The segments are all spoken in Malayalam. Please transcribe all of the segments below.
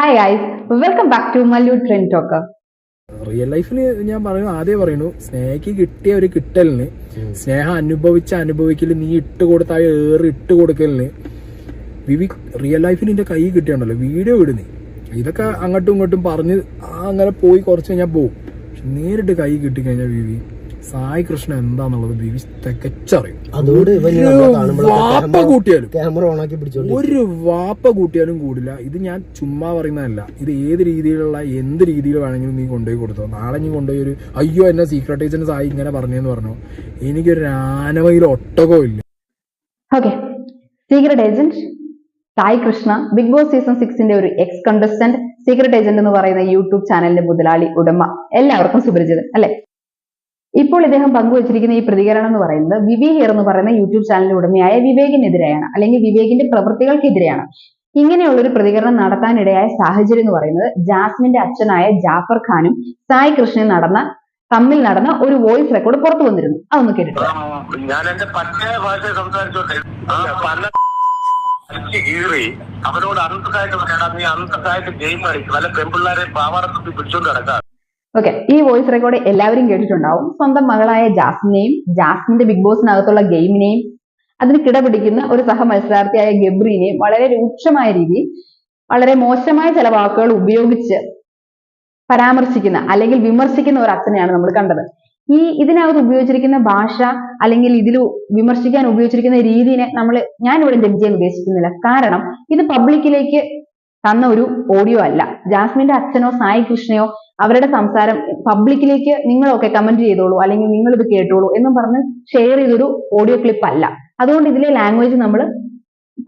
Hi guys welcome back to Mallu trend talker real ലൈഫിൽ ഞാൻ പറയുന്നു ആദ്യം പറയുന്നു സ്നേഹയ്ക്ക് കിട്ടിയ ഒരു കിട്ടലിന് സ്നേഹം അനുഭവിച്ച അനുഭവിക്കൽ നീ ഇട്ട് കൊടുത്ത ഏറി ഇട്ട് കൊടുക്കലിന് വിവി റിയൽ ലൈഫിൽ നിന്റെ കൈ കിട്ടിയുണ്ടല്ലോ വീഡിയോ വിടുന്നേ ഇതൊക്കെ അങ്ങോട്ടും ഇങ്ങോട്ടും പറഞ്ഞ് ആ അങ്ങനെ പോയി കുറച്ച് കഴിഞ്ഞാൽ പോകും പക്ഷെ നേരിട്ട് കൈ കിട്ടിക്കഴിഞ്ഞാൽ വിവി സായി കൃഷ്ണ എന്താന്നുള്ളത് തികച്ചറിയും. വാപ്പ ക്യാമറ- കൂട്ടിയാലും. ക്യാമറ ഓണാക്കി പിടിച്ചോണ്ട് ഒരു വാപ്പ കൂട്ടിയാലും കൂടില്ല. ഇത് ഞാൻ ചുമ്മാ പറയുന്നതല്ല. ഇത് ഏത് രീതിയിലുള്ള എന്ത് രീതിയിൽ വേണമെങ്കിലും നീ കൊണ്ടുപോയി കൊടുത്തോ. നാളെ നീ കൊണ്ടുപോയി ഒരു അയ്യോ എന്നെ സീക്രട്ട് ഏജന്റ് സായി ഇങ്ങനെ പറഞ്ഞെന്ന് പറഞ്ഞു. എനിക്കൊരു ആനവയിൽ ഒട്ടകവും ഇല്ല. Okay secret agent Sai Krishna big boss season സിക്സിന്റെ ഒരു എക്സ് കണ്ടസ്റ്റന്റ് സീക്രട്ട് ഏജന്റ് എന്ന് പറയുന്ന യൂട്യൂബ് ചാനലിന്റെ മുതലാളി ഉടമ. എല്ലാവർക്കും സുപരിചിതൻ അല്ലെ? ഇപ്പോൾ ഇദ്ദേഹം പങ്കുവച്ചിരിക്കുന്ന ഈ പ്രതികരണം എന്ന് പറയുന്നത് വിവി ഹിയർ എന്ന് പറയുന്ന യൂട്യൂബ് ചാനലിന്റെ ഉടമയായ വിവേകിനെതിരെയാണ് അല്ലെങ്കിൽ വിവേകിന്റെ പ്രവൃത്തികൾക്കെതിരെയാണ് ഇങ്ങനെയുള്ള ഒരു പ്രതികരണം നടത്താനിടയായ സാഹചര്യം എന്ന് പറയുന്നത് ജാസ്മിന്റെ അച്ഛനായ ജാഫർ ഖാനും സായി കൃഷ്ണനും നടന്ന തമ്മിൽ നടന്ന ഒരു വോയിസ് റെക്കോർഡ് പുറത്തു വന്നിരുന്നു. അതൊന്ന് കേട്ടിട്ട്. വരാം. ഞാൻ എന്റെ പച്ച ഭാഷ നീ അന്തസ്സായിട്ട് ഗെയിം കളിക്കും. പെൺപിള്ളേരെ പാവാടത്തുമ്പി പിടിച്ചോണ്ട് കിടക്കാം ഓക്കെ ഈ വോയിസ് റെക്കോർഡ് എല്ലാവരും കേട്ടിട്ടുണ്ടാവും. സ്വന്തം മകളായ ജാസ്മിനെയും ജാസ്മിന്റെ ബിഗ് ബോസിനകത്തുള്ള ഗെയിമിനെയും അതിന് കിടപിടിക്കുന്ന ഒരു സഹ മത്സരാർത്ഥിയായ ഗബ്രീനെയും വളരെ രൂക്ഷമായ രീതിയിൽ വളരെ മോശമായ ചില വാക്കുകൾ ഉപയോഗിച്ച് പരാമർശിക്കുന്ന അല്ലെങ്കിൽ വിമർശിക്കുന്ന ഒരു അച്ഛനെയാണ് നമ്മൾ കണ്ടത്. ഈ ഇതിനകത്ത് ഉപയോഗിച്ചിരിക്കുന്ന ഭാഷ അല്ലെങ്കിൽ ഇതിൽ വിമർശിക്കാൻ ഉപയോഗിച്ചിരിക്കുന്ന രീതിനെ നമ്മൾ ഞാൻ ഇവിടെ ജഡ്ജ് ചെയ്യാൻ ഉദ്ദേശിക്കുന്നില്ല. കാരണം ഇത് പബ്ലിക്കിലേക്ക് തന്ന ഒരു ഓഡിയോ അല്ല. ജാസ്മിന്റെ അച്ഛനോ സായി കൃഷ്ണയോ അവരുടെ സംസാരം പബ്ലിക്കിലേക്ക് നിങ്ങളൊക്കെ കമന്റ് ചെയ്തോളൂ അല്ലെങ്കിൽ നിങ്ങൾ ഇത് കേട്ടോളൂ എന്നും പറഞ്ഞ് ഷെയർ ചെയ്തൊരു ഓഡിയോ ക്ലിപ്പ് അല്ല. അതുകൊണ്ട് ഇതിലെ ലാംഗ്വേജ് നമ്മൾ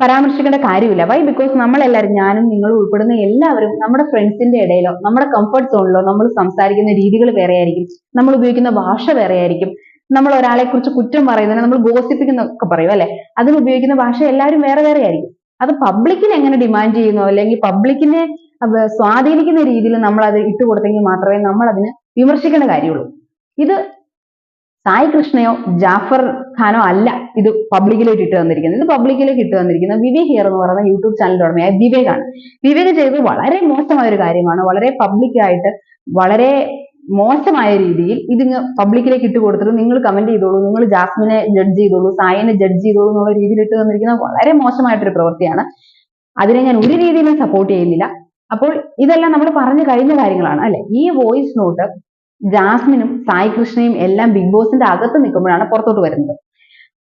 പരാമർശിക്കേണ്ട കാര്യമില്ല. വൈ ബിക്കോസ് നമ്മളെല്ലാവരും ഞാനും നിങ്ങളും ഉൾപ്പെടുന്ന എല്ലാവരും നമ്മുടെ ഫ്രണ്ട്സിന്റെ ഇടയിലോ നമ്മുടെ കംഫർട്ട് സോണിലോ നമ്മൾ സംസാരിക്കുന്ന രീതികൾ വേറെ ആയിരിക്കും നമ്മൾ ഉപയോഗിക്കുന്ന ഭാഷ വേറെ ആയിരിക്കും നമ്മൾ ഒരാളെ കുറിച്ച് കുറ്റം പറയുന്നതിന് നമ്മൾ ഗോസിപ്പിക്കുന്നൊക്കെ പറയും അല്ലെ? അതിന് ഉപയോഗിക്കുന്ന ഭാഷ എല്ലാവരും വേറെ വേറെ ആയിരിക്കും അത് പബ്ലിക്കിന് എങ്ങനെ ഡിമാൻഡ് ചെയ്യുന്നു? അല്ലെങ്കിൽ പബ്ലിക്കിനെ സ്വാധീനിക്കുന്ന രീതിയിൽ നമ്മൾ അത് ഇട്ടു കൊടുത്തെങ്കിൽ മാത്രമേ നമ്മൾ അതിനെ വിമർശിക്കേണ്ട കാര്യമുള്ളൂ. ഇത് സായി കൃഷ്ണയോ ജാഫർ ഖാനോ അല്ല ഇത് പബ്ലിക്കിലേക്ക് ഇട്ട് തന്നിരിക്കുന്നത്. ഇത് പബ്ലിക്കിലേക്ക് ഇട്ട് തന്നിരിക്കുന്നത് വിവേക് ഹിയർ എന്ന് പറയുന്ന യൂട്യൂബ് ചാനലിന്റെ ഉടമയായ വിവേകാണ്. വിവേക് ചെയ്തത് വളരെ മോശമായ ഒരു കാര്യമാണ്. വളരെ പബ്ലിക്കായിട്ട് വളരെ മോശമായ രീതിയിൽ ഇതിങ്ങ് പബ്ലിക്കിലേക്ക് ഇട്ട് കൊടുത്തിട്ട് നിങ്ങൾ കമന്റ് ചെയ്തോളൂ നിങ്ങൾ ജാസ്മിനെ ജഡ്ജ് ചെയ്തോളൂ സായിനെ ജഡ്ജ് ചെയ്തോളൂ എന്നുള്ള രീതിയിൽ ഇട്ട് തന്നിരിക്കുന്നത് വളരെ മോശമായിട്ടൊരു പ്രവൃത്തിയാണ്. അതിനെ ഞാൻ ഒരു രീതിയിലും സപ്പോർട്ട് ചെയ്യുന്നില്ല അപ്പോൾ ഇതെല്ലാം നമ്മൾ പറഞ്ഞു കഴിഞ്ഞ കാര്യങ്ങളാണ് അല്ലെ? ഈ വോയിസ് നോട്ട് ജാസ്മിനും സായി കൃഷ്ണയും എല്ലാം ബിഗ് ബോസിന്റെ അകത്ത് നിൽക്കുമ്പോഴാണ് പുറത്തോട്ട് വരുന്നത്.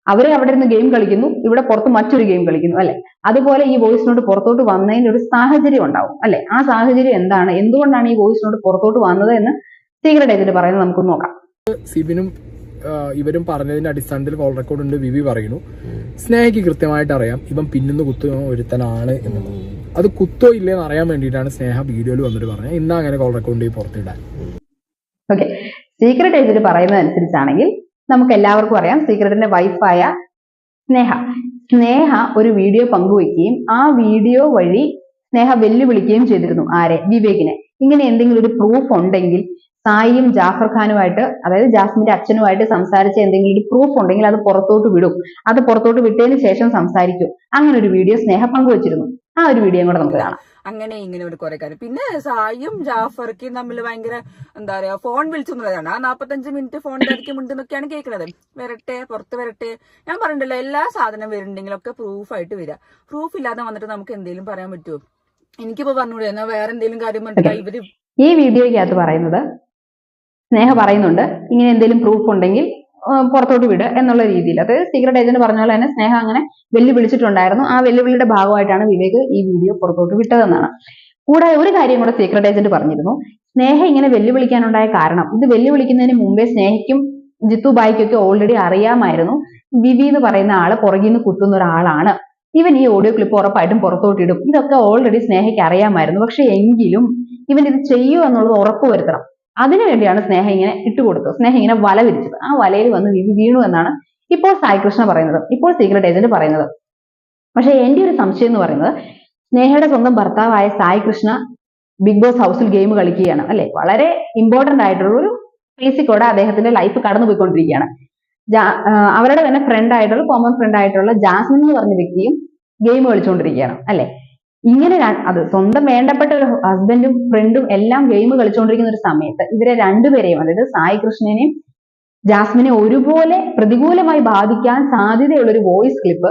അവരെ അവിടെ ഇരുന്ന് ഗെയിം കളിക്കുന്നു ഇവിടെ പുറത്ത് മറ്റൊരു ഗെയിം കളിക്കുന്നു അല്ലെ? അതുപോലെ ഈ വോയിസ് നോട്ട് പുറത്തോട്ട് വന്നതിന്റെ ഒരു സാഹചര്യം ഉണ്ടാവും അല്ലെ? ആ സാഹചര്യം എന്താണ്? എന്തുകൊണ്ടാണ് ഈ വോയിസ് നോട്ട് പുറത്തോട്ട് വന്നത് എന്ന് സീക്രട്ട് ഏജന്റ് പറയുന്നത് നമുക്ക് നോക്കാം. സിബിനും ഇവരും പറഞ്ഞതിന്റെ അടിസ്ഥാനത്തിൽ കോൾ റെക്കോർഡ് ഉണ്ട് വിവി പറയുന്നു. സ്നേഹയ്ക്ക് കൃത്യമായിട്ട് അറിയാം ഇവൻ പിന്നുന്ന കുത്തുന്ന ഒരുത്തനാണ് എന്ന് അത് കുത്തോ ഇല്ലേന്ന് അറിയാൻ വേണ്ടിയിട്ടാണ് സ്നേഹ വീഡിയോയിൽ വന്നിട്ട് പറഞ്ഞത്. ഇന്നാ അങ്ങനെ കോൾ റെക്കോർഡ് പുറത്തിടാൻ. ഓക്കെ സീക്രട്ട് ഏജന്റ് പറയുന്നത് അനുസരിച്ചാണെങ്കിൽ നമുക്ക് എല്ലാവർക്കും അറിയാം സീക്രട്ടിന്റെ വൈഫായ സ്നേഹ. സ്നേഹ ഒരു വീഡിയോ പങ്കുവെക്കുകയും ആ വീഡിയോ വഴി സ്നേഹ വെല്ലുവിളിക്കുകയും ചെയ്തിരുന്നു. ആരെ? വിവേകിനെ. ഇങ്ങനെ എന്തെങ്കിലും ഒരു പ്രൂഫ് ഉണ്ടെങ്കിൽ സായിയും ജാഫർ ഖാനുമായിട്ട് അതായത് ജാസ്മിന്റെ അച്ഛനുമായിട്ട് സംസാരിച്ച എന്തെങ്കിലും ഒരു പ്രൂഫ് ഉണ്ടെങ്കിൽ അത് പുറത്തോട്ട് വിടും. അത് പുറത്തോട്ട് വിട്ടതിന് ശേഷം സംസാരിക്കും. അങ്ങനെ ഒരു വീഡിയോ സ്നേഹ പങ്കുവച്ചിരുന്നു ആ ഒരു വീഡിയോ കൂടെ നമുക്ക് കാണാം. അങ്ങനെ ഇങ്ങനെ ഒരു കുറെ കാര്യം. പിന്നെ സായും ജാഫർക്കും തമ്മിൽ ഭയങ്കര എന്താ പറയാ ഫോൺ വിളിച്ചൊന്നുള്ളതാണ്. ആ നാപ്പത്തഞ്ച് മിനിറ്റ് ഫോൺ ഉണ്ട് എന്നൊക്കെയാണ് കേൾക്കുന്നത് വരട്ടെ പുറത്ത് വരട്ടെ. ഞാൻ പറഞ്ഞിട്ടില്ല എല്ലാ സാധനം വരുന്നുണ്ടെങ്കിലൊക്കെ പ്രൂഫായിട്ട് വരിക പ്രൂഫ് ഇല്ലാതെ വന്നിട്ട് നമുക്ക് എന്തെങ്കിലും പറയാൻ പറ്റുമോ എനിക്കിപ്പോ പറഞ്ഞൂടെ എന്നാ വേറെ എന്തെങ്കിലും കാര്യം പറഞ്ഞിട്ട് ഇവർ ഈ വീഡിയോയ്ക്കകത്ത് പറയുന്നത് സ്നേഹ പറയുന്നുണ്ട്. ഇങ്ങനെ എന്തെങ്കിലും പ്രൂഫ് ഉണ്ടെങ്കിൽ പുറത്തോട്ട് വിട് എന്നുള്ള രീതിയിൽ. അത് സീക്രട്ട് ഏജന്റ് പറഞ്ഞ പോലെ തന്നെ സ്നേഹ അങ്ങനെ വെല്ലുവിളിച്ചിട്ടുണ്ടായിരുന്നു. ആ വെല്ലുവിളിയുടെ ഭാഗമായിട്ടാണ് വിവേക് ഈ വീഡിയോ പുറത്തോട്ട് വിട്ടതെന്നാണ്. കൂടാതെ ഒരു കാര്യം കൂടെ സീക്രട്ട് ഏജന്റ് പറഞ്ഞിരുന്നു. സ്നേഹ ഇങ്ങനെ വെല്ലുവിളിക്കാനുണ്ടായ കാരണം ഇത് വെല്ലുവിളിക്കുന്നതിന് മുമ്പേ സ്നേഹയ്ക്കും ജിത്തു ബായിക്കൊക്കെ ഓൾറെഡി അറിയാമായിരുന്നു. വിവി എന്ന് പറയുന്ന ആൾ പുറകിൽ നിന്ന് കുത്തുന്ന ഒരാളാണ്. ഇവൻ ഈ ഓഡിയോ ക്ലിപ്പ് ഉറപ്പായിട്ടും പുറത്തോട്ടിടും ഇതൊക്കെ ഓൾറെഡി സ്നേഹയ്ക്ക് അറിയാമായിരുന്നു. പക്ഷെ എങ്കിലും ഇവൻ ഇത് ചെയ്യൂ എന്നുള്ളത് ഉറപ്പ് വരുത്തണം അതിനു വേണ്ടിയാണ് സ്നേഹ ഇങ്ങനെ ഇട്ടുകൊടുത്തത് സ്നേഹ ഇങ്ങനെ വല വിരിച്ചത്. ആ വലയിൽ വന്ന് വിധി വീണു എന്നാണ് ഇപ്പോൾ സായി കൃഷ്ണ പറയുന്നത്. ഇപ്പോൾ സീക്രട്ട് ഏജന്റ് പറയുന്നത്. പക്ഷെ എന്റെ ഒരു സംശയം എന്ന് പറയുന്നത് സ്നേഹയുടെ സ്വന്തം ഭർത്താവായ സായി കൃഷ്ണ ബിഗ് ബോസ് ഹൗസിൽ ഗെയിം കളിക്കുകയാണ് അല്ലെ? വളരെ ഇമ്പോർട്ടന്റ് ആയിട്ടുള്ള ഒരു ഫേസിക്കൂടെ അദ്ദേഹത്തിന്റെ ലൈഫ് കടന്നു പോയിക്കൊണ്ടിരിക്കുകയാണ് അവരുടെ തന്നെ ഫ്രണ്ട് ആയിട്ടുള്ള കോമൺ ഫ്രണ്ട് ആയിട്ടുള്ള ജാസ്മിൻ എന്ന് പറഞ്ഞ വ്യക്തിയും ഗെയിം കളിച്ചുകൊണ്ടിരിക്കുകയാണ് അല്ലെ? ഇങ്ങനെ അത് സ്വന്തം വേണ്ടപ്പെട്ട ഒരു ഹസ്ബൻഡും ഫ്രണ്ടും എല്ലാം ഗെയിം കളിച്ചുകൊണ്ടിരിക്കുന്ന ഒരു സമയത്ത് ഇവരെ രണ്ടുപേരെയും അതായത് സായി കൃഷ്ണനെയും ജാസ്മിനെ ഒരുപോലെ പ്രതികൂലമായി ബാധിക്കാൻ സാധ്യതയുള്ള ഒരു വോയിസ് ക്ലിപ്പ്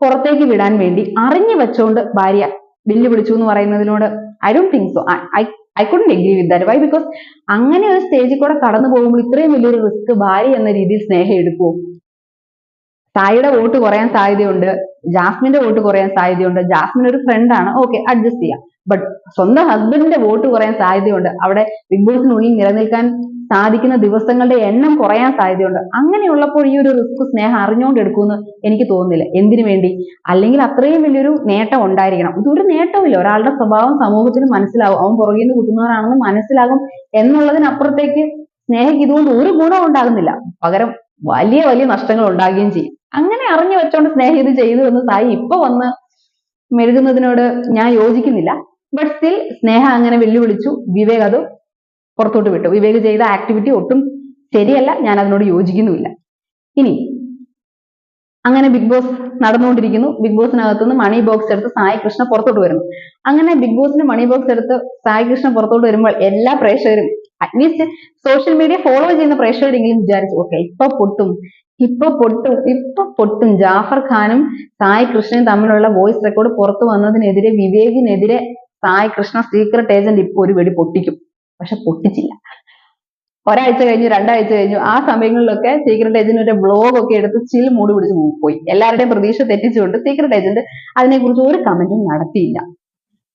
പുറത്തേക്ക് വിടാൻ വേണ്ടി അറിഞ്ഞു വെച്ചുകൊണ്ട് ഭാര്യ ബില്ല് വിളിച്ചു എന്ന് പറയുന്നതിനോട് I don't think so I I couldn't agree with that why because അങ്ങനെ ഒരു സ്റ്റേജിൽ കൂടെ കടന്നു പോകുമ്പോൾ ഇത്രയും വലിയൊരു റിസ്ക് ഭാര്യ എന്ന രീതിയിൽ സ്നേഹം എടുക്കുമോ സായിയുടെ വോട്ട് കുറയാൻ സാധ്യതയുണ്ട്. ജാസ്മിന്റെ വോട്ട് കുറയാൻ സാധ്യതയുണ്ട്. ജാസ്മിൻ ഒരു ഫ്രണ്ടാണ് ഓക്കെ അഡ്ജസ്റ്റ് ചെയ്യാം. ബട്ട് സ്വന്തം ഹസ്ബൻഡിന്റെ വോട്ട് കുറയാൻ സാധ്യതയുണ്ട്. അവിടെ ബിഗ് ബോസിനുള്ളിൽ നിലനിൽക്കാൻ സാധിക്കുന്ന ദിവസങ്ങളുടെ എണ്ണം കുറയാൻ സാധ്യതയുണ്ട്. അങ്ങനെയുള്ളപ്പോൾ ഈ ഒരു റിസ്ക് സ്നേഹം അറിഞ്ഞുകൊണ്ട് എടുക്കുമെന്ന് എനിക്ക് തോന്നുന്നില്ല. എന്തിനു വേണ്ടി? അല്ലെങ്കിൽ അത്രയും വലിയൊരു നേട്ടം ഉണ്ടായിരിക്കണം. ഇതൊരു നേട്ടമില്ല ഒരാളുടെ സ്വഭാവം സമൂഹത്തിന് മനസ്സിലാവും. അവൻ പുറകിൽ നിന്ന് കുത്തുന്നവരാണെന്ന് മനസ്സിലാകും. എന്നുള്ളതിനപ്പുറത്തേക്ക് സ്നേഹയ്ക്ക് ഇതുകൊണ്ട് ഒരു ഗുണം ഉണ്ടാകുന്നില്ല. പകരം വലിയ വലിയ നഷ്ടങ്ങൾ ഉണ്ടാകുകയും ചെയ്യും. അങ്ങനെ അറിഞ്ഞു വെച്ചോണ്ട് സ്നേഹിത ഇത് ചെയ്തു എന്ന് സായി ഇപ്പൊ വന്ന് മെഴുകുന്നതിനോട് ഞാൻ യോജിക്കുന്നില്ല. ബട്ട് സ്റ്റിൽ സ്നേഹ അങ്ങനെ വെല്ലുവിളിച്ചു. വിവേക് അത് പുറത്തോട്ട് വിട്ടു. വിവേക് ചെയ്ത ആക്ടിവിറ്റി ഒട്ടും ശരിയല്ല. ഞാൻ അതിനോട് യോജിക്കുന്നുമില്ല. ഇനി അങ്ങനെ ബിഗ് ബോസ് നടന്നുകൊണ്ടിരിക്കുന്നു. ബിഗ് ബോസിനകത്തുനിന്ന് മണി ബോക്സ് എടുത്ത് സായി കൃഷ്ണ പുറത്തോട്ട് വരുന്നു. അങ്ങനെ ബിഗ് ബോസിന് മണി ബോക്സ് എടുത്ത് സായി കൃഷ്ണ പുറത്തോട്ട് വരുമ്പോൾ എല്ലാ പ്രേക്ഷകരും അറ്റ്ലീസ്റ്റ് സോഷ്യൽ മീഡിയ ഫോളോ ചെയ്യുന്ന പ്രേക്ഷകരെങ്കിലും വിചാരിച്ചു ഓക്കെ ഇപ്പൊ പൊട്ടും. ഇപ്പൊ പൊട്ടും. ഇപ്പൊ പൊട്ടും. ജാഫർ ഖാനും സായി കൃഷ്ണനും തമ്മിലുള്ള വോയിസ് റെക്കോർഡ് പുറത്തു വന്നതിനെതിരെ വിവേകിനെതിരെ സായി കൃഷ്ണ സീക്രട്ട് ഏജന്റ് ഇപ്പൊ ഒരു വെടി പൊട്ടിക്കും. പക്ഷെ പൊട്ടിച്ചില്ല. ഒരാഴ്ച കഴിഞ്ഞു രണ്ടാഴ്ച കഴിഞ്ഞു. ആ സമയങ്ങളിലൊക്കെ സീക്രട്ട് ഏജന്റിന്റെ വ്ലോഗ് ഒക്കെ എടുത്ത് ചിൽ മൂടി പിടിച്ച് പോയി. എല്ലാവരുടെയും പ്രതീക്ഷ തെറ്റിച്ചുകൊണ്ട് സീക്രട്ട് ഏജന്റ് അതിനെക്കുറിച്ച് ഒരു കമന്റും നടത്തിയില്ല.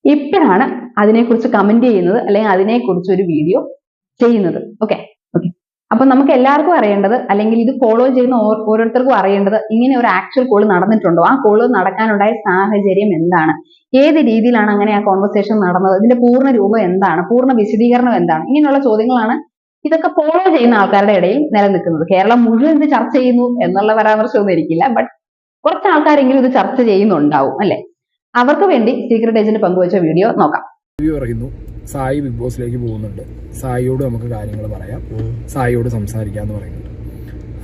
ഇപ്പോഴാണ് അതിനെക്കുറിച്ച് കമന്റ് ചെയ്യുന്നത് അല്ലെങ്കിൽ അതിനെക്കുറിച്ച് ഒരു വീഡിയോ ചെയ്യുന്നത്. ഓക്കെ ഓക്കെ അപ്പൊ നമുക്ക് എല്ലാവർക്കും അറിയേണ്ടത് അല്ലെങ്കിൽ ഇത് ഫോളോ ചെയ്യുന്ന ഓരോരുത്തർക്കും അറിയേണ്ടത് ഇങ്ങനെ ഒരു ആക്ച്വൽ കോൾ നടന്നിട്ടുണ്ടോ? ആ കോൾ നടക്കാനുണ്ടായ സാഹചര്യം എന്താണ്? ഏത് രീതിയിലാണ് അങ്ങനെ ആ കോൺവെർസേഷൻ നടന്നത്? ഇതിന്റെ പൂർണ രൂപം എന്താണ്? പൂർണ വിശദീകരണം എന്താണ്? ഇങ്ങനെയുള്ള ചോദ്യങ്ങളാണ് ഇതൊക്കെ ഫോളോ ചെയ്യുന്ന ആൾക്കാരുടെ ഇടയിൽ നിലനിൽക്കുന്നത്. കേരളം മുഴുവൻ ഇത് ചർച്ച ചെയ്യുന്നു എന്നുള്ള പരാമർശമൊന്നും ഇരിക്കില്ല ബട്ട് കുറച്ച് ആൾക്കാരെങ്കിലും ഇത് ചർച്ച ചെയ്യുന്നുണ്ടാവും അല്ലെ? അവർക്ക് വേണ്ടി സീക്രട്ട് ഏജന്റ് പങ്കുവച്ച വീഡിയോ നോക്കാം. പറയുന്നു സായി ബിഗ് ബോസിലേക്ക് പോകുന്നുണ്ട്. സായിയോട് നമുക്ക് കാര്യങ്ങൾ പറയാം. സായിയോട് സംസാരിക്കാന്ന് പറയുന്നുണ്ട്.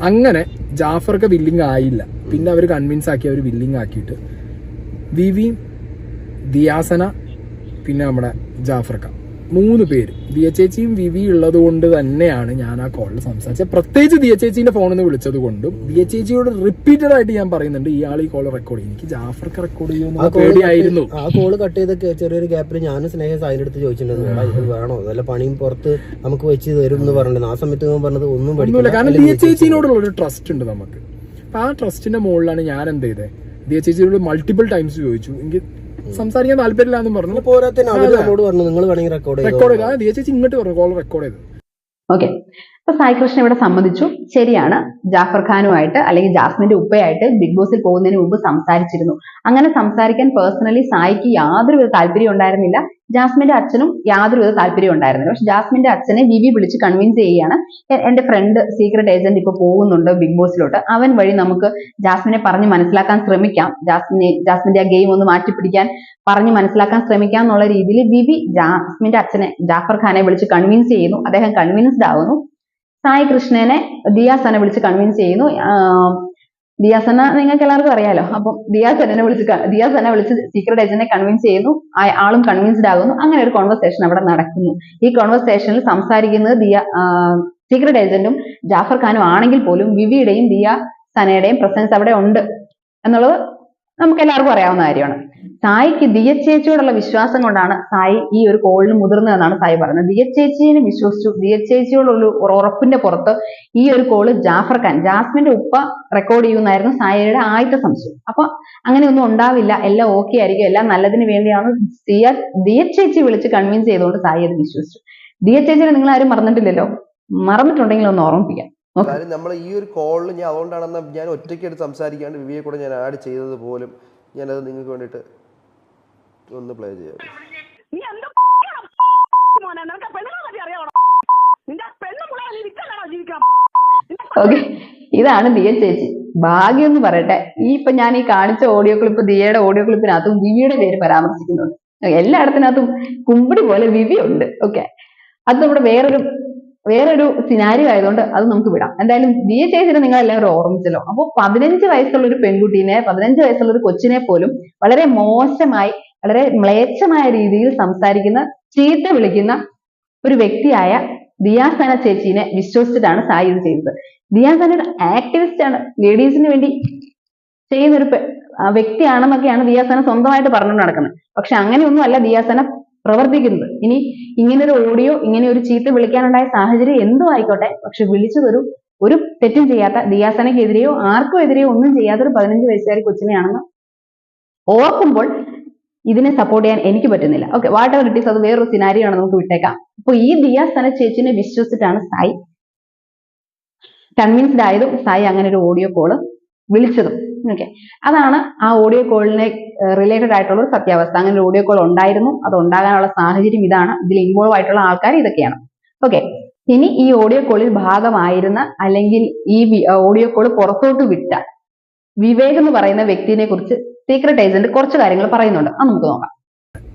അങ്ങനെ ജാഫർക്ക് വില്ലിങ് ആയില്ല. പിന്നെ അവർ കൺവിൻസ് ആക്കി അവർ വില്ലിങ് ആക്കിയിട്ട് വിവിയും ദിയാസന പിന്നെ നമ്മുടെ ജാഫർക്ക. മൂന്ന് പേര്. ദിയ ചേച്ചിയും വിവി ഉള്ളത് കൊണ്ട് തന്നെയാണ് ഞാൻ ആ കോളിൽ സംസാരിച്ചത്. പ്രത്യേകിച്ച് ദിയ ചേച്ചീന്റെ ഫോണിൽ നിന്ന് വിളിച്ചത് കൊണ്ടും ദിയ ചേച്ചിയോട് റിപ്പീറ്റഡ് ആയിട്ട് ഞാൻ പറയുന്നുണ്ട് ഇയാൾ ഈ കോൾ റെക്കോർഡ് ചെയ്യും. എനിക്ക് ജാഫർക്ക് റെക്കോർഡ് ചെയ്യുമെന്ന് പേടിയായിരുന്നു. ആ കോൾ കട്ട് ചെയ്ത ചെറിയൊരു ഗ്യാപ്പിൽ ഞാനും സ്നേഹം സായിന്റെ അടുത്ത് ചോദിച്ചിട്ടുണ്ടായിരുന്നു ഇത് വേണോ? നല്ല പണിയും പുറത്ത് നമുക്ക് വെച്ച് തരും എന്ന് പറഞ്ഞിരുന്നു ആ സമയത്ത് ഞാൻ പറഞ്ഞത് ഒന്നും പഠിക്കില്ല. കാരണം ദിയ ചേച്ചിനോടുള്ള ഒരു ട്രസ്റ്റ് ഉണ്ട് നമുക്ക്. അപ്പൊ ആ ട്രസ്റ്റിന്റെ മുകളിലാണ് ഞാൻ എന്ത് ചെയ്തത്? ദിയ ചേച്ചിയോട് മൾട്ടിപ്പിൾ ടൈംസ് ചോദിച്ചു. എനിക്ക് സംസാരിക്കാൻ താല്പര്യമില്ല എന്ന് പറഞ്ഞു പോരാത്തതിന് പറഞ്ഞു നിങ്ങൾ വേണമെങ്കിൽ റെക്കോർഡ് റെക്കോർഡ് ചെയ്ത്. ആ ഇങ്ങോട്ട് പറഞ്ഞു കോൾ റെക്കോർഡ് ചെയ്ത്. ഓക്കെ അപ്പൊ സായി കൃഷ്ണൻ ഇവിടെ സമ്മതിച്ചു. ശരിയാണ്. ജാഫർ ഖാനുമായിട്ട് അല്ലെങ്കിൽ ജാസ്മിന്റെ ഉപ്പയായിട്ട് ബിഗ് ബോസിൽ പോകുന്നതിന് മുമ്പ് സംസാരിച്ചിരുന്നു. അങ്ങനെ സംസാരിക്കാൻ പേഴ്സണലി സായിക്ക് യാതൊരുവിധ താല്പര്യം ഉണ്ടായിരുന്നില്ല. ജാസ്മിന്റെ അച്ഛനും യാതൊരുവിധ താല്പര്യം ഉണ്ടായിരുന്നില്ല. പക്ഷെ ജാസ്മിന്റെ അച്ഛനെ വിവി വിളിച്ച് കൺവിൻസ് ചെയ്യുകയാണ്. എന്റെ ഫ്രണ്ട് സീക്രട്ട് ഏജന്റ് ഇപ്പൊ പോകുന്നുണ്ട് ബിഗ് ബോസിലോട്ട്. അവൻ വഴി നമുക്ക് ജാസ്മിനെ പറഞ്ഞ് മനസ്സിലാക്കാൻ ശ്രമിക്കാം. ജാസ്മിനെ ജാസ്മിന്റെ ആ ഗെയിം ഒന്ന് മാറ്റിപ്പിടിക്കാൻ പറഞ്ഞ് മനസ്സിലാക്കാൻ ശ്രമിക്കാം എന്നുള്ള രീതിയിൽ വിവി ജാസ്മിന്റെ അച്ഛനെ ജാഫർ ഖാനെ വിളിച്ച് കൺവിൻസ് ചെയ്യുന്നു. അദ്ദേഹം കൺവിൻസ്ഡ് ആവുന്നു. സായി കൃഷ്ണനെ ദിയാസനെ വിളിച്ച് കൺവിൻസ് ചെയ്യുന്നു. ദിയാസന നിങ്ങൾക്ക് എല്ലാവർക്കും അറിയാലോ. അപ്പം ദിയാസനെ വിളിച്ച് ദിയാസനെ വിളിച്ച് സീക്രട്ട് ഏജന്റിനെ കൺവിൻസ് ചെയ്യുന്നു. ആളും കൺവിൻസ്ഡ് ആകുന്നു. അങ്ങനെ ഒരു കോൺവെർസേഷൻ അവിടെ നടക്കുന്നു. ഈ കോൺവെർസേഷനിൽ സംസാരിക്കുന്നത് ദിയ സീക്രട്ട് ഏജന്റും ജാഫർ ഖാനും ആണെങ്കിൽ പോലും വിവിയുടെയും ദിയ സനയുടെയും പ്രസൻസ് അവിടെ ഉണ്ട് എന്നുള്ളത് നമുക്ക് എല്ലാവർക്കും അറിയാവുന്ന കാര്യമാണ്. സായിക്ക് ദിയ ചേച്ചിയോടുള്ള വിശ്വാസം കൊണ്ടാണ് സായി ഈ ഒരു കോളിന് മുതിർന്നതെന്നാണ് സായി പറയുന്നത്. ദിയ ചേച്ചിയെ വിശ്വസിച്ചു. ദിയ ചേച്ചിയോടുള്ള ഒരു ഉറപ്പിന്റെ പുറത്ത് ഈ ഒരു കോൾ ജാഫർ ഖാൻ ജാസ്മിന്റെ ഉപ്പ റെക്കോർഡ് ചെയ്യുന്നതായിരുന്നു സായിയുടെ ആദ്യത്തെ സംശയം. അപ്പൊ അങ്ങനെയൊന്നും ഉണ്ടാവില്ല. എല്ലാം ഓക്കെ ആയിരിക്കും. എല്ലാം നല്ലതിന് വേണ്ടിയാണ് ദിയ ദിയ ചേച്ചി വിളിച്ച് കൺവിൻസ് ചെയ്തുകൊണ്ട് സായി അത് വിശ്വസിച്ചു. ദിയ ചേച്ചിനെ നിങ്ങൾ ആരും മറന്നിട്ടില്ലല്ലോ? മറന്നിട്ടുണ്ടെങ്കിൽ ഒന്ന് ഓർമ്മിപ്പിക്കാം. നമ്മൾ ഈ ഒരു കോളിൽ ഞാൻ അതുകൊണ്ടാണ് ഞാൻ ഒറ്റയ്ക്ക് സംസാരിക്കാണ്ട് വിവിയെ കൂടെ ഞാൻ ആഡ് ചെയ്തത് പോലും ഞാനത് നിങ്ങൾക്ക് വേണ്ടിയിട്ട് ഒന്ന് പ്ലേ ചെയ്യാം. നീ എന്താ മോനെ? നിനക്ക് പെണ്ണുങ്ങളെ പറ്റി അറിയാവണം നിന്റെ പെണ്ണുമുള്ള നീ വിറ്റല്ലാണോ ജീവിക്കണം ഓക്കെ. ഇതാണ് ദിയ ചേച്ചി. ഭാഗ്യം എന്ന് പറയട്ടെ. ഈ ഇപ്പൊ ഞാൻ ഈ കാണിച്ച ഓഡിയോ ക്ലിപ്പ് ദിയയുടെ ഓഡിയോ ക്ലിപ്പിനകത്തും വിവിയുടെ പേര് പരാമർശിക്കുന്നുണ്ട്. എല്ലായിടത്തിനകത്തും കുമ്പിടി പോലെ വിവി ഉണ്ട്. ഓക്കെ. അത് നമ്മുടെ വേറൊരു വേറൊരു സിനാരി ആയതുകൊണ്ട് അത് നമുക്ക് വിടാം. എന്തായാലും ദിയ ചേച്ചിനെ നിങ്ങൾ എല്ലാവരും ഓർമ്മിച്ചല്ലോ. അപ്പോൾ പതിനഞ്ച് വയസ്സുള്ള ഒരു പെൺകുട്ടീനെ പതിനഞ്ച് വയസ്സുള്ള ഒരു കൊച്ചിനെ പോലും വളരെ മോശമായി വളരെ മ്ലേച്ഛമായ രീതിയിൽ സംസാരിക്കുന്ന ചീത്ത വിളിക്കുന്ന ഒരു വ്യക്തിയായ ദിയാസന ചേച്ചീനെ വിശ്വസിച്ചിട്ടാണ് സായി ഇത് ചെയ്തത്. ദിയാസന ഒരു ആക്ടിവിസ്റ്റ് ആണ് ലേഡീസിന് വേണ്ടി ചെയ്യുന്ന ഒരു വ്യക്തിയാണെന്നൊക്കെയാണ് ദിയാസന സ്വന്തമായിട്ട് പറഞ്ഞു നടക്കുന്നത്. പക്ഷെ അങ്ങനെയൊന്നും അല്ല ദിയാസന പ്രവർത്തിക്കുന്നത്. ഇനി ഇങ്ങനെ ഒരു ഓഡിയോ ഇങ്ങനെ ഒരു ചീത്ത വിളിക്കാനുണ്ടായ സാഹചര്യം എന്തോ ആയിക്കോട്ടെ പക്ഷെ വിളിച്ചതൊരു ഒരു തെറ്റും ചെയ്യാത്ത ദിയാസനക്കെതിരെയോ ആർക്കും എതിരെയോ ഒന്നും ചെയ്യാത്ത ഒരു പതിനഞ്ച് വയസ്സുകാരി കൊച്ചിനെയാണെന്ന് ഓർക്കുമ്പോൾ ഇതിനെ സപ്പോർട്ട് ചെയ്യാൻ എനിക്ക് പറ്റുന്നില്ല. Okay whatever it is അത് വേറൊരു സിനാരിയോ ആണ് നമുക്ക് വിട്ടേക്കാം. അപ്പൊ ഈ ദിയാസന ചേച്ചിനെ വിശ്വസിച്ചിട്ടാണ് സായി. കൺവിൻസ്ഡ് ആയതും സായി അങ്ങനെ ഒരു ഓഡിയോ കോൾ വിളിച്ചതും. ഓക്കെ അതാണ് ആ ഓഡിയോ കോളിനെ റിലേറ്റഡ് ആയിട്ടുള്ള ഒരു സത്യാവസ്ഥ. അങ്ങനെ ഒരു ഓഡിയോ കോൾ ഉണ്ടായിരുന്നു. അത് ഉണ്ടാകാനുള്ള സാഹചര്യം ഇതാണ്. ഇതിൽ ഇൻവോൾവ് ആയിട്ടുള്ള ആൾക്കാർ ഇതൊക്കെയാണ്. ഓക്കെ ഇനി ഈ ഓഡിയോ കോളിൽ ഭാഗമായിരുന്ന അല്ലെങ്കിൽ ഈ ഓഡിയോ കോൾ പുറത്തോട്ട് വിട്ട വിവേക് എന്ന് പറയുന്ന വ്യക്തിനെ കുറിച്ച് സീക്രട്ട് ഏജന്റ് കുറച്ച് കാര്യങ്ങൾ പറയുന്നുണ്ട്. അത് നമുക്ക് നോക്കാം.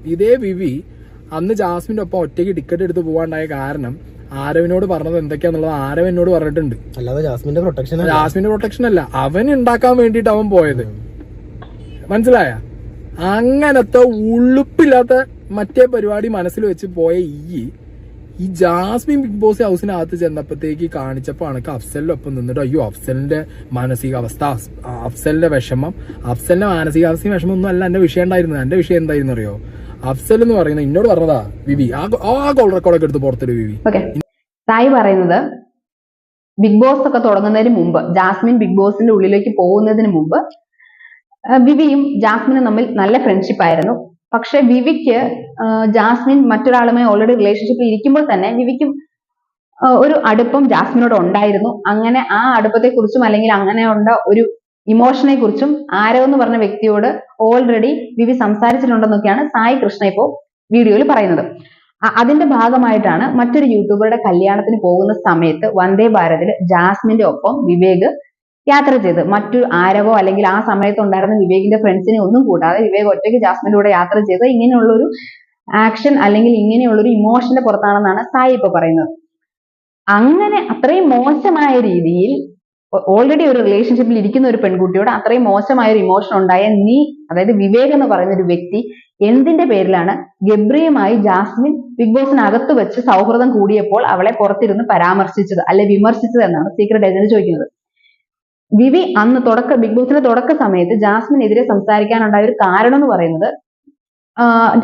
ഇതേ വിവി അന്ന് ജാസ്മിന്റെ ഒപ്പം ഒറ്റയ്ക്ക് ടിക്കറ്റ് എടുത്ത് പോകാണ്ടായ കാരണം ആരവിനോട് പറഞ്ഞത് എന്തൊക്കെയാന്നുള്ളത് ആരവ് എന്നോട് പറഞ്ഞിട്ടുണ്ട്. അല്ലാതെ ജാസ്മിന്റെ പ്രൊട്ടക്ഷൻ ജാസ്മിന്റെ പ്രൊട്ടക്ഷൻ അല്ല. അവൻ ഉണ്ടാക്കാൻ വേണ്ടിയിട്ട് അവൻ പോയത്. മനസ്സിലായ? അങ്ങനത്തെ ഉളുപ്പില്ലാത്ത മറ്റേ പരിപാടി മനസ്സിൽ വെച്ച് പോയ ഈ ഈ ജാസ്മിൻ ബിഗ് ബോസ് ഹൗസിനകത്ത് ചെന്നപ്പോഴത്തേക്ക് കാണിച്ചപ്പോൾ അണക്ക് അഫ്സലിനൊപ്പം നിന്നിട്ട് അയ്യോ അഫ്സലിന്റെ മാനസികാവസ്ഥ അഫ്സ്- അഫ്സലിന്റെ വിഷമം അഫ്സലിന്റെ മാനസികാവസ്ഥയും വിഷമം ഒന്നും അല്ല എന്റെ വിഷയം ഉണ്ടായിരുന്നു എന്റെ വിഷയം എന്തായിരുന്നു അറിയോ അഫ്സൽ എന്ന് പറയുന്നത് എന്നോട് പറഞ്ഞതാ വിവി. ആ കോൾ റെക്കോർഡൊക്കെ എടുത്ത് പുറത്തൊരു വിവി. സായി പറയുന്നത് ബിഗ് ബോസ് ഒക്കെ തുടങ്ങുന്നതിന് മുമ്പ് ജാസ്മിൻ ബിഗ് ബോസിന്റെ ഉള്ളിലേക്ക് പോകുന്നതിന് മുമ്പ് വിവിയും ജാസ്മിനും തമ്മിൽ നല്ല ഫ്രണ്ട്ഷിപ്പ് ആയിരുന്നു. പക്ഷെ വിവിക്ക് ജാസ്മിൻ മറ്റൊരാളുമായി ഓൾറെഡി റിലേഷൻഷിപ്പിൽ ഇരിക്കുമ്പോൾ തന്നെ വിവിക്ക് ഒരു അടുപ്പം ജാസ്മിനോട് ഉണ്ടായിരുന്നു. അങ്ങനെ ആ അടുപ്പത്തെ കുറിച്ചും അല്ലെങ്കിൽ അങ്ങനെ ഉണ്ട ഒരു ഇമോഷനെ കുറിച്ചും ആരോ എന്ന് പറഞ്ഞ വ്യക്തിയോട് ഓൾറെഡി വിവി സംസാരിച്ചിട്ടുണ്ടെന്നൊക്കെയാണ് സായി കൃഷ്ണ ഇപ്പോ വീഡിയോയിൽ പറയുന്നത്. അതിന്റെ ഭാഗമായിട്ടാണ് മറ്റൊരു യൂട്യൂബറുടെ കല്യാണത്തിന് പോകുന്ന സമയത്ത് വന്ദേ ഭാരതിൽ ജാസ്മിന്റെ ഒപ്പം വിവേക് യാത്ര ചെയ്ത്. മറ്റു ആരവോ അല്ലെങ്കിൽ ആ സമയത്ത് ഉണ്ടായിരുന്ന വിവേകിന്റെ ഫ്രണ്ട്സിനെ ഒന്നും കൂടാതെ വിവേക് ഒറ്റയ്ക്ക് ജാസ്മിന്റെ കൂടെ യാത്ര ചെയ്ത് ഇങ്ങനെയുള്ള ഒരു ആക്ഷൻ അല്ലെങ്കിൽ ഇങ്ങനെയുള്ള ഒരു ഇമോഷന്റെ പുറത്താണെന്നാണ് സായി ഇപ്പൊ പറയുന്നത്. അങ്ങനെ അത്രയും മോശമായ രീതിയിൽ ഓൾറെഡി ഒരു റിലേഷൻഷിപ്പിൽ ഇരിക്കുന്ന ഒരു പെൺകുട്ടിയോട് അത്രയും മോശമായ ഒരു ഇമോഷൻ ഉണ്ടായ നീ അതായത് വിവേക് എന്ന് പറയുന്ന ഒരു വ്യക്തി എന്തിന്റെ പേരിലാണ് ഗബ്രിയുമായി ജാസ്മിൻ ബിഗ് ബോസിനകത്ത് വെച്ച് സൗഹൃദം കൂടിയപ്പോൾ അവളെ പുറത്തിരുന്ന് പരാമർശിച്ചത് അല്ലെ വിമർശിച്ചത് എന്നാണ് സീക്രട്ട് ഏജന്റ് ചോദിക്കുന്നത്. വിവി അന്ന് തുടക്ക ബിഗ് ബോസിന്റെ തുടക്ക സമയത്ത് ജാസ്മിനെതിരെ സംസാരിക്കാനുണ്ടായ ഒരു കാരണം എന്ന് പറയുന്നത്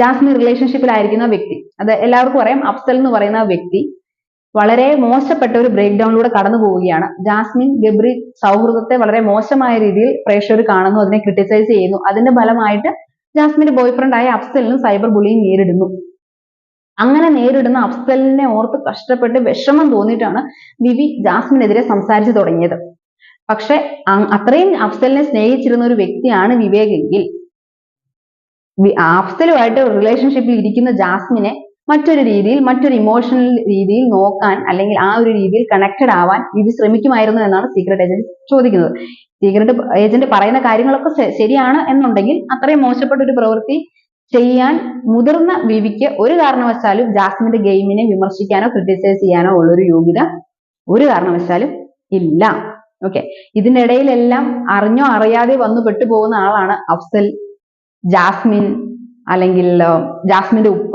ജാസ്മിൻ റിലേഷൻഷിപ്പിലായിരിക്കുന്ന വ്യക്തി. അത് എല്ലാവർക്കും അറിയാം അഫ്സൽ എന്ന് പറയുന്ന വ്യക്തി വളരെ മോശപ്പെട്ട ഒരു ബ്രേക്ക് ഡൗണിലൂടെ കടന്നു പോവുകയാണ്. ജാസ്മിൻ ഗബ്രി സൗഹൃദത്തെ വളരെ മോശമായ രീതിയിൽ പ്രേക്ഷകർ കാണുന്നു അതിനെ ക്രിട്ടിസൈസ് ചെയ്യുന്നു. അതിന്റെ ഫലമായിട്ട് ജാസ്മിന്റെ ബോയ് ഫ്രണ്ട് ആയ അഫ്സലിനും സൈബർ ബുളിയും നേരിടുന്നു. അങ്ങനെ നേരിടുന്ന അഫ്സലിനെ ഓർത്ത് കഷ്ടപ്പെട്ട് വിഷമം തോന്നിയിട്ടാണ് വിവി ജാസ്മിനെതിരെ സംസാരിച്ചു തുടങ്ങിയത്. പക്ഷെ അത്രയും അഫ്സലിനെ സ്നേഹിച്ചിരുന്ന ഒരു വ്യക്തിയാണ് വിവേകെങ്കിൽ. അഫ്സലുമായിട്ട് റിലേഷൻഷിപ്പിൽ ഇരിക്കുന്ന ജാസ്മിനെ മറ്റൊരു രീതിയിൽ മറ്റൊരു ഇമോഷണൽ രീതിയിൽ നോക്കാൻ അല്ലെങ്കിൽ ആ ഒരു രീതിയിൽ കണക്റ്റഡ് ആവാൻ വിവി ശ്രമിക്കുമായിരുന്നു എന്നാണ് സീക്രട്ട് ഏജന്റ് ചോദിക്കുന്നത്. സീക്രട്ട് ഏജന്റ് പറയുന്ന കാര്യങ്ങളൊക്കെ ശരിയാണ് എന്നുണ്ടെങ്കിൽ അത്രയും മോശപ്പെട്ട ഒരു പ്രവൃത്തി ചെയ്യാൻ മുതിർന്ന വിവിക്ക് ഒരു കാരണവശാലും ജാസ്മിന്റെ ഗെയിമിനെ വിമർശിക്കാനോ ക്രിട്ടിസൈസ് ചെയ്യാനോ ഉള്ളൊരു യോഗ്യത ഒരു കാരണവശാലും ഇല്ല. ഓക്കെ ഇതിനിടയിലെല്ലാം അറിഞ്ഞോ അറിയാതെ വന്നു പെട്ടുപോകുന്ന ആളാണ് അഫ്സൽ ജാസ്മിൻ അല്ലെങ്കിൽ ജാസ്മിന്റെ ഉപ്പ.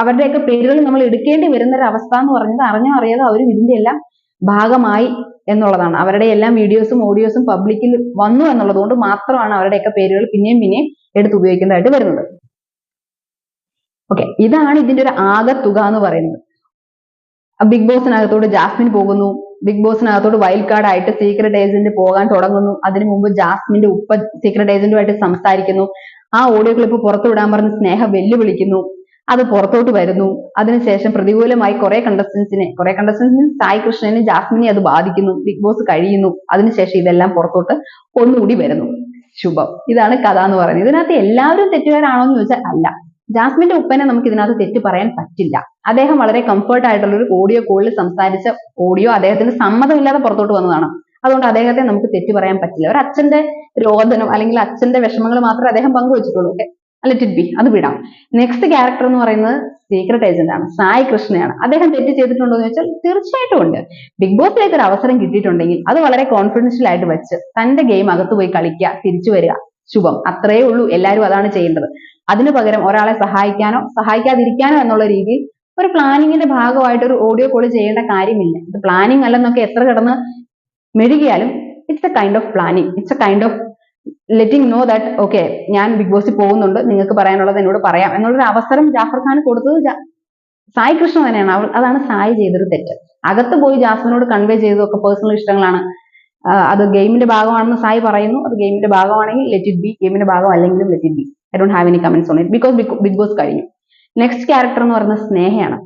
അവരുടെയൊക്കെ പേരുകൾ നമ്മൾ എടുക്കേണ്ടി വരുന്ന ഒരു അവസ്ഥ എന്ന് പറഞ്ഞത് അറിഞ്ഞോ അറിയാതെ അവരും ഇതിന്റെ എല്ലാം ഭാഗമായി എന്നുള്ളതാണ്. അവരുടെ എല്ലാം വീഡിയോസും ഓഡിയോസും പബ്ലിക്കിൽ വന്നു എന്നുള്ളത് കൊണ്ട് മാത്രമാണ് അവരുടെയൊക്കെ പേരുകൾ പിന്നെയും പിന്നെയും എടുത്ത് ഉപയോഗിക്കുന്നതായിട്ട് വരുന്നത്. ഓക്കെ ഇതാണ് ഇതിന്റെ ഒരു ആകെ തുക എന്ന് പറയുന്നത്. ബിഗ് ബോസിനകത്തോട് ജാസ്മിൻ പോകുന്നു. ബിഗ് ബോസിനകത്തോട് വൈൽഡ് കാർഡ് ആയിട്ട് സീക്രട്ട് ഏജന്റ് പോകാൻ തുടങ്ങുന്നു. അതിനു മുമ്പ് ജാസ്മിന്റെ ഉപ്പ സീക്രട്ട് ഏജന്റുമായിട്ട് സംസാരിക്കുന്നു. ആ ഓഡിയോ ക്ലിപ്പ് പുറത്തു വിടാൻ പറഞ്ഞ് സ്നേഹ വെല്ലുവിളിക്കുന്നു. അത് പുറത്തോട്ട് വരുന്നു. അതിനുശേഷം പ്രതികൂലമായി കുറെ കണ്ടസ്റ്റൻസിനെ കുറെ കണ്ടസ്റ്റൻസിന് സായി കൃഷ്ണനെ ജാസ്മിനെ അത് ബാധിക്കുന്നു. ബിഗ് ബോസ് കഴിയുന്നു. അതിനുശേഷം ഇതെല്ലാം പുറത്തോട്ട് ഒന്നുകൂടി വരുന്നു. ശുഭം. ഇതാണ് കഥ എന്ന് പറയുന്നത്. ഇതിനകത്ത് എല്ലാവരും തെറ്റുകാരാണോ എന്ന് ചോദിച്ചാൽ അല്ല. ജാസ്മിന്റെ ഉപ്പനെ നമുക്ക് ഇതിനകത്ത് തെറ്റ് പറയാൻ പറ്റില്ല. അദ്ദേഹം വളരെ കംഫർട്ട് ആയിട്ടുള്ള ഒരു ഓഡിയോ കോളിൽ സംസാരിച്ച ഓഡിയോ അദ്ദേഹത്തിന് സമ്മതമില്ലാതെ പുറത്തോട്ട് വന്നതാണ്. അതുകൊണ്ട് അദ്ദേഹത്തെ നമുക്ക് തെറ്റു പറയാൻ പറ്റില്ല. ഒരു അച്ഛന്റെ രോദനം അല്ലെങ്കിൽ അച്ഛന്റെ വിഷമങ്ങൾ മാത്രമേ അദ്ദേഹം പങ്കുവച്ചിട്ടുള്ളൂ. ഓക്കെ ലെറ്റ് ഇറ്റ് ബി അത് വിടാം. നെക്സ്റ്റ് ക്യാരക്ടർ എന്ന് പറയുന്നത് സീക്രട്ട് ഏജന്റ് ആണ്. സായി കൃഷ്ണയാണ്. അദ്ദേഹം തെറ്റ് ചെയ്തിട്ടുണ്ടോ എന്ന് ചോദിച്ചാൽ തീർച്ചയായിട്ടും ഉണ്ട്. ബിഗ് ബോസിലേക്ക് ഒരു അവസരം കിട്ടിയിട്ടുണ്ടെങ്കിൽ അത് വളരെ കോൺഫിഡൻഷ്യൽ ആയിട്ട് വെച്ച് തന്റെ ഗെയിം അകത്ത് പോയി കളിക്കുക തിരിച്ചു വരിക. ശുഭം. അത്രയേ ഉള്ളൂ. എല്ലാവരും അതാണ് ചെയ്യേണ്ടത്. അതിനു പകരം ഒരാളെ സഹായിക്കാനോ സഹായിക്കാതിരിക്കാനോ എന്നുള്ള രീതിയിൽ ഒരു പ്ലാനിങ്ങിന്റെ ഭാഗമായിട്ട് ഒരു ഓഡിയോ കോൾ ചെയ്യേണ്ട കാര്യമില്ല. ഇത് പ്ലാനിങ് അല്ലെന്നൊക്കെ എത്ര കിടന്ന് മെഴുകിയാലും it's a kind of planning it's a kind of letting know that okay ഞാൻ ബിഗ് ബോസിൽ പോകുന്നുണ്ട് നിങ്ങൾക്ക് പറയാനുള്ളത് എന്നോട് പറയാം എന്നുള്ളൊരു അവസരം ജാഫർ ഖാൻ കൊടുത്തത് സായി കൃഷ്ണ തന്നെയാണ്. അവൾ അതാണ് സായി ചെയ്തൊരു തെറ്റ്. അകത്ത് പോയി ജാസ്മിനോട് കൺവേ ചെയ്തതൊക്കെ പേഴ്സണൽ ഇഷ്ടങ്ങളാണ്. അത് ഗെയിമിന്റെ ഭാഗമാണെന്ന് സായി പറയുന്നു. അത് ഗെയിമിന്റെ ഭാഗമാണെങ്കിൽ ലെറ്റ് ഇറ്റ് ബി ഗെയിമിന്റെ ഭാഗം അല്ലെങ്കിലും let it be I don't have any comments on it because Bigg Boss കഴിഞ്ഞു. നെക്സ്റ്റ് ക്യാരക്ടർ എന്ന് പറയുന്നത് സ്നേഹയാണ്.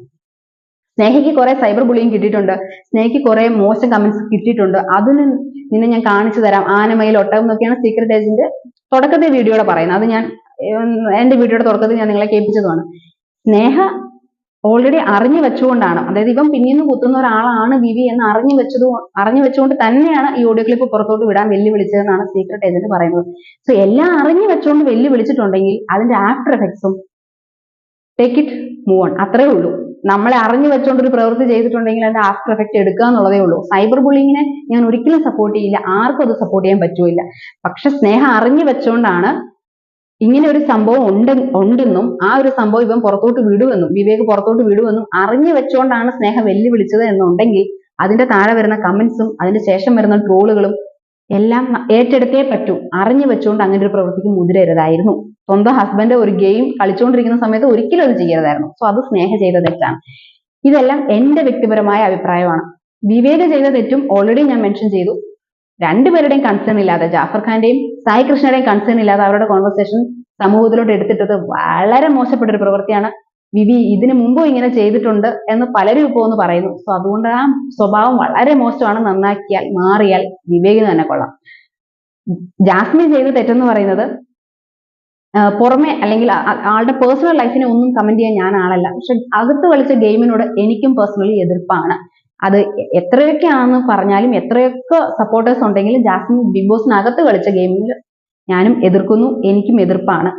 സ്നേഹയ്ക്ക് കുറെ സൈബർ ബുള്ളിയും കിട്ടിയിട്ടുണ്ട്. സ്നേഹയ്ക്ക് കുറെ മോശം കമന്റ്സ് കിട്ടിയിട്ടുണ്ട്. അതിന് നിന്നെ ഞാൻ കാണിച്ചു തരാം. ആനമയിൽ ഒട്ടകം എന്നൊക്കെയാണ് സീക്രട്ട് ഏജന്റ് തുടക്കത്തെ വീഡിയോയുടെ പറയുന്നത്. അത് ഞാൻ എന്റെ വീഡിയോയുടെ തുടക്കത്തിൽ ഞാൻ നിങ്ങളെ കേൾപ്പിച്ചതുമാണ്. സ്നേഹ ഓൾറെഡി അറിഞ്ഞു വെച്ചുകൊണ്ടാണ്. അതായത് ഇവൻ പിന്നീന്ന് കുത്തുന്ന ഒരാളാണ് വിവി എന്ന് അറിഞ്ഞു വെച്ചത് അറിഞ്ഞു വെച്ചുകൊണ്ട് തന്നെയാണ് ഈ ഓഡിയോ ക്ലിപ്പ് പുറത്തോട്ട് വിടാൻ വെല്ലുവിളിച്ചതെന്നാണ് സീക്രട്ട് ഏജന്റ് പറയുന്നത്. സോ എല്ലാം അറിഞ്ഞു വെച്ചുകൊണ്ട് വെല്ലുവിളിച്ചിട്ടുണ്ടെങ്കിൽ അതിന്റെ ആഫ്റ്റർ എഫക്ട്സും ടേക്ക് ഇറ്റ് മൂവ് ഓൺ അത്രേ ഉള്ളൂ. നമ്മളെ അറിഞ്ഞു വെച്ചുകൊണ്ട് ഒരു പ്രവൃത്തി ചെയ്തിട്ടുണ്ടെങ്കിൽ അതിന്റെ ആഫ്റ്റർ എഫക്റ്റ് എടുക്കുക എന്നുള്ളതേ ഉള്ളൂ. സൈബർ ബുള്ളിങ്ങിനെ ഞാൻ ഒരിക്കലും സപ്പോർട്ട് ചെയ്യില്ല. ആർക്കും അത് സപ്പോർട്ട് ചെയ്യാൻ പറ്റൂല പക്ഷെ സ്നേഹം അറിഞ്ഞു വെച്ചുകൊണ്ടാണ് ഇങ്ങനെ ഒരു സംഭവം ഉണ്ട് ഉണ്ടെന്നും ആ ഒരു സംഭവം ഇവൻ പുറത്തോട്ട് വിടുമെന്നും വിവേക് പുറത്തോട്ട് വിടുമെന്നും അറിഞ്ഞു വെച്ചുകൊണ്ടാണ് സ്നേഹം വെല്ലുവിളിച്ചത് എന്നുണ്ടെങ്കിൽ അതിന്റെ താഴെ വരുന്ന കമന്റ്സും അതിന്റെ ശേഷം വരുന്ന ട്രോളുകളും എല്ലാം ഏറ്റെടുത്തേ പറ്റൂ. അറിഞ്ഞു വെച്ചുകൊണ്ട് അങ്ങനെ ഒരു പ്രവൃത്തിക്ക് മുതിരരുതായിരുന്നു. സ്വന്തം ഹസ്ബൻഡ് ഒരു ഗെയിം കളിച്ചുകൊണ്ടിരിക്കുന്ന സമയത്ത് ഒരിക്കലും അത് ചെയ്യരുതായിരുന്നു. സോ അത് സ്നേഹ ചെയ്ത തെറ്റാണ്. ഇതെല്ലാം എന്റെ വ്യക്തിപരമായ അഭിപ്രായമാണ്. വിവേക ചെയ്ത തെറ്റും ഓൾറെഡി ഞാൻ മെൻഷൻ ചെയ്തു. രണ്ടുപേരുടെയും കൺസേൺ ഇല്ലാതെ ജാഫർ ഖാന്റെയും സായി കൃഷ്ണയുടെയും കൺസേൺ ഇല്ലാതെ അവരുടെ കോൺവെർസേഷൻ സമൂഹത്തിലോട്ട് എടുത്തിട്ടത് വളരെ മോശപ്പെട്ട ഒരു പ്രവൃത്തിയാണ്. വിവി ഇതിനു മുമ്പും ഇങ്ങനെ ചെയ്തിട്ടുണ്ട് എന്ന് പലരും ഇപ്പോൾ ഒന്ന് പറയുന്നു. സോ അതുകൊണ്ട് ആ സ്വഭാവം വളരെ മോശമാണ്. നന്നാക്കിയാൽ മാറിയാൽ വിവേകിന് തന്നെ കൊള്ളാം. ജാസ്മിൻ ചെയ്ത തെറ്റെന്ന് പറയുന്നത് പുറമെ അല്ലെങ്കിൽ ആളുടെ പേഴ്സണൽ ലൈഫിനെ ഒന്നും കമന്റ് ചെയ്യാൻ ഞാൻ ആളല്ല. പക്ഷെ അകത്ത് കളിച്ച ഗെയിമിനോട് എനിക്കും പേഴ്സണലി എതിർപ്പാണ്. അത് എത്രയൊക്കെ ആണെന്ന് പറഞ്ഞാലും എത്രയൊക്കെ സപ്പോർട്ടേഴ്സ് ഉണ്ടെങ്കിലും ജാസ്മിൻ ബിഗ് ബോസിനകത്ത് കളിച്ച ഗെയിമിൽ ഞാനും എതിർക്കുന്നു എനിക്കും എതിർപ്പാണ്.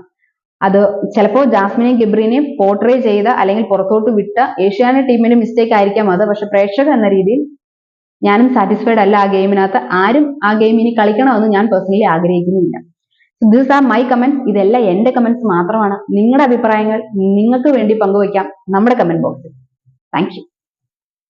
അത് ചിലപ്പോൾ ജാസ്മിനെയും ഗിബ്രീനെയും പോർട്രേ ചെയ്ത അല്ലെങ്കിൽ പുറത്തോട്ട് വിട്ട ഏഷ്യാനെറ്റ് ടീമിന് മിസ്റ്റേക്ക് ആയിരിക്കാം അത്. പക്ഷെ പ്രേക്ഷകർ എന്ന രീതിയിൽ ഞാനും സാറ്റിസ്ഫൈഡ് അല്ല ആ ഗെയിമിനകത്ത് ആരും ആ ഗെയിം ഇനി കളിക്കണമെന്ന് ഞാൻ പേഴ്സണലി ആഗ്രഹിക്കുന്നില്ല ദിസ് ആർ മൈ കമന്റ്സ് ഇതെല്ലാം എന്റെ കമന്റ്സ് മാത്രമാണ്. നിങ്ങളുടെ അഭിപ്രായങ്ങൾ നിങ്ങൾക്ക് വേണ്ടി പങ്കുവയ്ക്കാം നമ്മുടെ കമന്റ് ബോക്സിൽ താങ്ക്